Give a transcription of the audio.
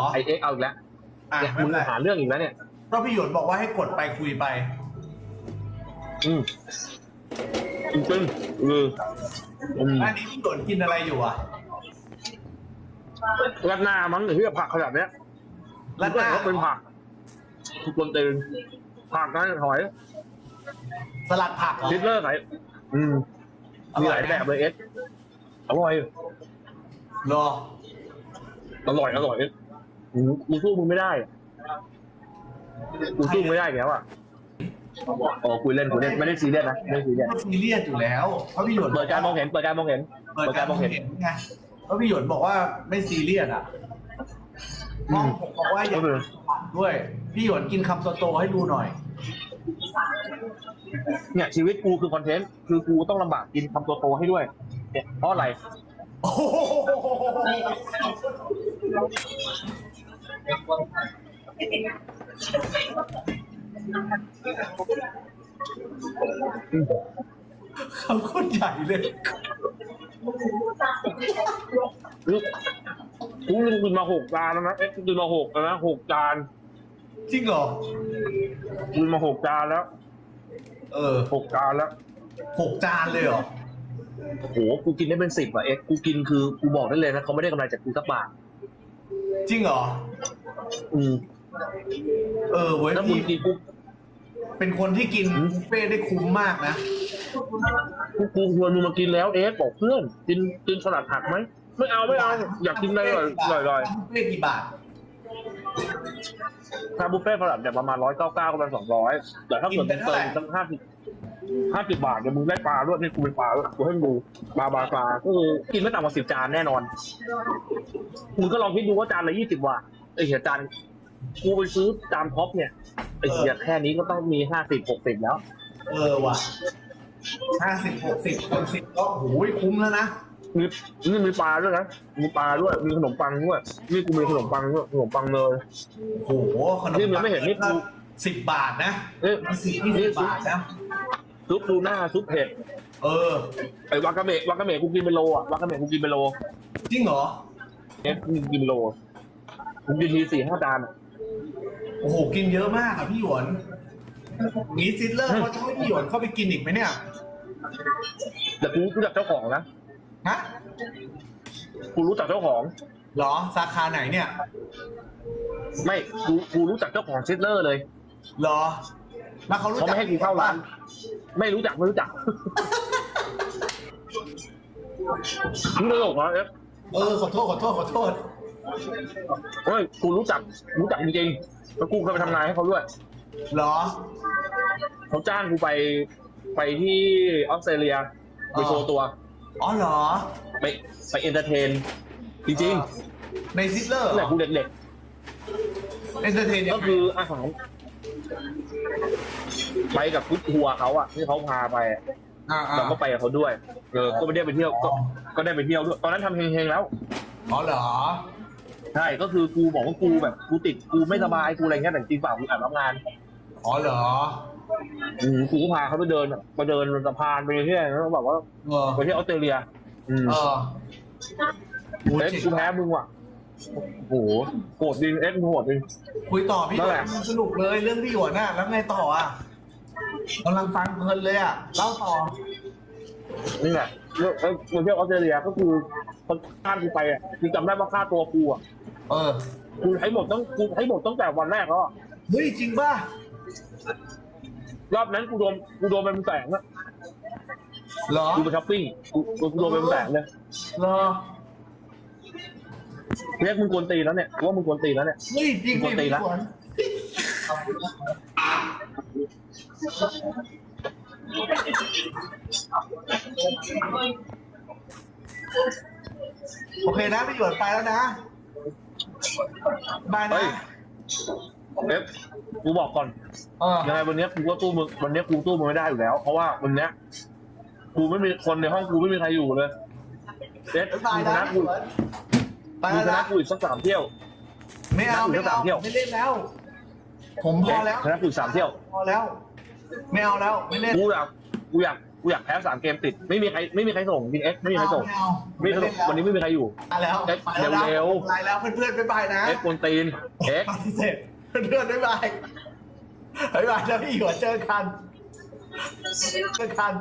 อ๋อไอเอ็กเอาอีกแล้วอะเนี่ยไม่มึเป็งนไรหาเรื่องอีกแล้วเนี่ยก็พี่หยวนบอกว่าให้กดไปคุยไป อืมจริงๆเอออืมอันนี้พี่หยวนกินอะไรอยู่อะรัดหน้ามั้งหรือที่ผักขนาดเนี้ยรัดหน้าก็เป็นผักทุกคนตื่นผักนะหอยสลัดผักเหรอซิดเลอร์ไหนอืมมีหลายแบบเลยเอสอร่อยรอ อร่อยอร่อยเอสอืม กูสู้มึงไม่ได้กูสู้มึงไม่ได้แล้วอะอ๋อคุยเล่นคุยเล่นไม่ได้ซีเรียสนะไม่ได้ซีเรียสก็ซีเรียสอยู่แล้วเพราะพี่หยวนเปิดการมองเห็นเปิดการมองเห็นเปิดการมองเห็นไงเพราะพี่หยวนบอกว่าไม่ซีเรียสอะอืน้องมผมบอกว่าอยากก็คือด้วย พี่หยวนกินคำโตๆให้ดูหน่อย เนี่ยชีวิตกูคือคอนเทนต์คือกูต้องลำบากกินคำโตๆให้ด้วยเนี่ยเพราะอะไรโอ้โห คำโคตรใหญ่เลยกูกูกินมาหกจานแล้วนะเอ๊ะกูกินมาหกแล้วนะหกจานจริงเหรอกูกินมาหกจานแล้วเออหกจานแล้วหกจานเลยเหรอโอ้โหกูกินได้เป็นสิบอะเอ็กซ์กูกินคือกูบอกได้เลยนะเขาไม่ได้กำไรจากกูสักบาท จริงเหรอ อืมเออเว้ยแล้วมึงพี่กินกูเป็นคนที่กินบุฟเฟ่ต์ได้คุ้มมากนะกูกูชวนมึงมากินแล้วเอ็กซ์บอกเพื่อน กินกินสลัดผักไหมไม่เอาไม่เอาอยากกินอะไรอร่อยอร่อยบุฟเฟ่ต์กี่บาทๆถ้าบุฟเฟ่ต์สลัดเนี่ยประมาณร้อยเก้าเก้าก็เป็นสองร้อยแต่ถ้าเกิดมึงเติมตั้งห้าสิบห้าสิบบาทเดี๋ยวมึงได้ปลาด้วยนี่กูเป็นปลาด้วยกูให้มึงดูปลาบาปลาก็คือกินไม่ต่ำกว่าสิบจานแน่นอนมึงก็ลองคิดดูว่าจานละยี่สิบบาทไอ้เหี้ยจานกูไปซื้อจานท็อปเนี่ยไอ้เหี้ยแค่นี้ก็ต้องมีห้าสิบหกสิบแล้ว เออว่ะห้าสิบหกสิบคนสิบก็โอ้ยคุ้มแล้วนะมีนี่มีปลาด้วยนะมีปลาด้วยมีขนมปังด้วยนี่กูมีขนมปังด้วยขนมปังเนยโอ้โหขนมนี่มันไม่เห็นนี่กูสิบบาทนะเอ๊ะสิบยี่สิบบาทนะซุปทูน่าซุปเผ็ดเออไอ้วากาเมะวากาเมะกูกินเป็นโลอะวากาเมะกูกินเป็นโลจริงเหรอเอ๊ะกูกินเป็นโล กูกินทีสี่ห้าจานอะโอ้โหกินเยอะมากอะพี่หยวนงี้ซิดเลอร์เขาจะให้พี่หยวนเข้าไปกินอีกไหมเนี่ยแต่กูรู้จักเจ้าของนะฮะกูรู้จักเจ้าของ เหรอสาขาไหนเนี่ยไม่กูกูรู้จักเจ้าของซิดเลอร์เลยเหรอ แล้วเขารู้เขาจักไม่ให้กูเข้าร้าน ไม่รู้จักไม่รู้จักมึงตลกเหรอเอ๊ะเออขอโทษขอโทษขอโทษ เฮ้ยกูรู้จักรู้จักจริงๆแล้วกูเคยไปทำงานให้เขาด้วยเหรอ เขาจ้างกูไปไปที่ออสเตรเลียไปโชว์ตัว อ๋อเหรอ ไปไปเอนเตอร์เทน จริงในซิดเลอร์ๆนั่นแหละกูเด็กเอนเตอร์เทนๆ ก็คืออาหาร ไปกับฟุตทัวร์เขาอะที่เขาพาไปอะอ่าเราก็ไปกับเขาด้วย เออ ก็ไม่ได้ไปเที่ยวก็ก็ได้ไปเที่ยวด้วย ตอนนั้นทำเฮงๆแล้ว อ๋อเหรอ ใช่ก็คือกูบอกว่ากูแบบกูติดกูไม่สบายกูอะไรเงี้ยแต่จริงเปล่ากูอ่านรับงานอ๋อเหรออืมกูก็พาเขาไปเดินอะไปเดินสะพานไปเที่ยวแล้วแบบว่าเออไปเที่ยวออสเตรเลีย อืมเออโอ้ยเอ็กซ์กูแพ้มึงว่ะโอ้โหโหดจริงเอ็กซ์มึงโหดจริง คุยต่อพี่นั่นแหละ สนุกเลยเรื่องพี่หยวนน่ะ แล้วไงต่ออะกำลังฟังเพลินเลยอะเล่าต่อ นี่แหละเรื่องเอ้ยมาเที่ยวออสเตรเลียก็คือ คนข้ามกูไปอะคือจำได้ว่าค่าตัวกูอะเออกูใช้หมดตั้งกูใช้หมดตั้งแต่วันแรกแล้วอะเฮ้ยจริงป่ะรอบนั้นกูโดนกูโดนเป็นแสนอะเหรอกูไปช้อปปิ้งกูกูกูโดนเป็นแสนเลยเหรอเรียกมึงกวนตีนแล้วเนี่ยกูว่ามึงกวนตีนแล้วเนี่ย เฮ้ยจริงปดิกติพี่ละหยวนโอ เคนะพี่หยวนไปแล้วนะบายนะเฮ้ยเอฟกูบอกก่อนเออยังไงวันเนี้ยกูก็ตู้มึงวันเนี้ยกูตู้มึงไม่ได้อยู่แล้ว เพราะว่าวันเนี้ยกูไม่มีคนในห้องกูไม่มีใครอยู่เลยเอฟบายมึงชนะนะพี่กูหยวนไปมึงแล้วชนะนะกูอีกสักสามเที่ยว ไม่เอานัไม่ดอยู่สักเอาสามเที่ยวไม่เล่นแล้ว ผมพอแล้วชนะกูอีกสามเที่ยว พอแล้ว ไม่เอาแล้วไม่เล่น กูอยากกูอยาก กูอยากแพ้สามเกมติด ไม่มีใครไม่มีใครส่งจริงเอ็กไม่มีใครส่งไม่เอาไม่มีใครส่งวันนี้ไม่มีใครอยู่มาแล้วเอ็กไปแล้วนะเร็วๆไปแล้วเพื่อนๆบ๊ายบายนะเอ็กกวนตีนเอ็กปฏิเสธเพื่อนๆบ๊ายบายบ๊ายบายแล้วพี่หยวนเจอกันเจอกัน